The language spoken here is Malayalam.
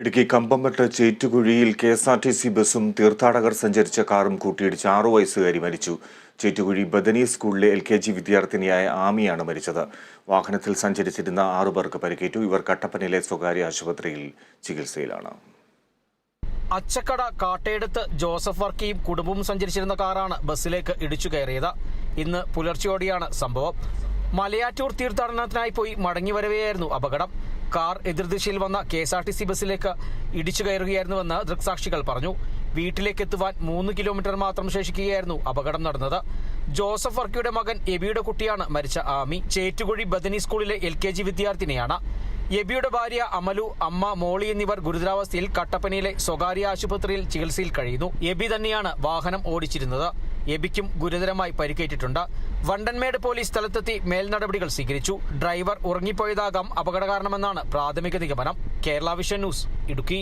Idukki കമ്പംപെട്ട് ചേറ്റുകുഴിയിൽ K S R T C ബസും തീർത്ഥാടകർ സഞ്ചരിച്ച കാറും കൂട്ടിയിടിച്ച് ആറു വയസ്സുകാരി മരിച്ചു. ചേറ്റുകുഴി ബദനി സ്കൂളിലെ എൽ കെ ജി വിദ്യാർത്ഥിനിയായ ആമിയാണ് മരിച്ചത്. വാഹനത്തിൽ സഞ്ചരിച്ചിരുന്ന ആറു പേർക്ക് പരിക്കേറ്റു. ഇവർ കട്ടപ്പനയിലെ സ്വകാര്യ ആശുപത്രിയിൽ ചികിത്സയിലാണ്. അച്ചക്കട കാട്ടയെടുത്ത് ജോസഫ് വർക്കിയും കുടുംബവും സഞ്ചരിച്ചിരുന്ന കാറാണ് ബസ്സിലേക്ക് ഇടിച്ചു കയറിയത്. ഇന്ന് പുലർച്ചെയോടെയാണ് സംഭവം. മലയാറ്റൂർ തീർത്ഥാടനത്തിനായി പോയി മടങ്ങി വരവെയായിരുന്നു അപകടം. കാർ എതിർദിശയിൽ വന്ന K S R T C ബസ്സിലേക്ക് ഇടിച്ചു കയറുകയായിരുന്നുവെന്ന് ദൃക്സാക്ഷികൾ പറഞ്ഞു. വീട്ടിലേക്ക് എത്തുവാൻ മൂന്ന് കിലോമീറ്റർ മാത്രം ശേഷിക്കുകയായിരുന്നു അപകടം നടന്നത്. ജോസഫ് വർക്കിയുടെ മകൻ എബിയുടെ കുട്ടിയാണ് മരിച്ച ആമി. ചേറ്റുകുഴി ബദനി സ്കൂളിലെ എൽ കെ ജി വിദ്യാർത്ഥിനിയാണ്. എബിയുടെ ഭാര്യ അമലു അമ്മ മോളി എന്നിവർ ഗുരുതരാവസ്ഥയിൽ കട്ടപ്പനയിലെ സ്വകാര്യ ആശുപത്രിയിൽ ചികിത്സയിൽ കഴിയുന്നു. എബി തന്നെയാണ് വാഹനം ഓടിച്ചിരുന്നത്. എബിക്കും ഗുരുതരമായി പരിക്കേറ്റിട്ടുണ്ട്. വണ്ടൻമേട് പോലീസ് സ്ഥലത്തെത്തി മേൽനടപടികൾ സ്വീകരിച്ചു. ഡ്രൈവർ ഉറങ്ങിപ്പോയതാകാം അപകട കാരണമെന്നാണ് പ്രാഥമിക നിഗമനം. Kerala vision news Idukki.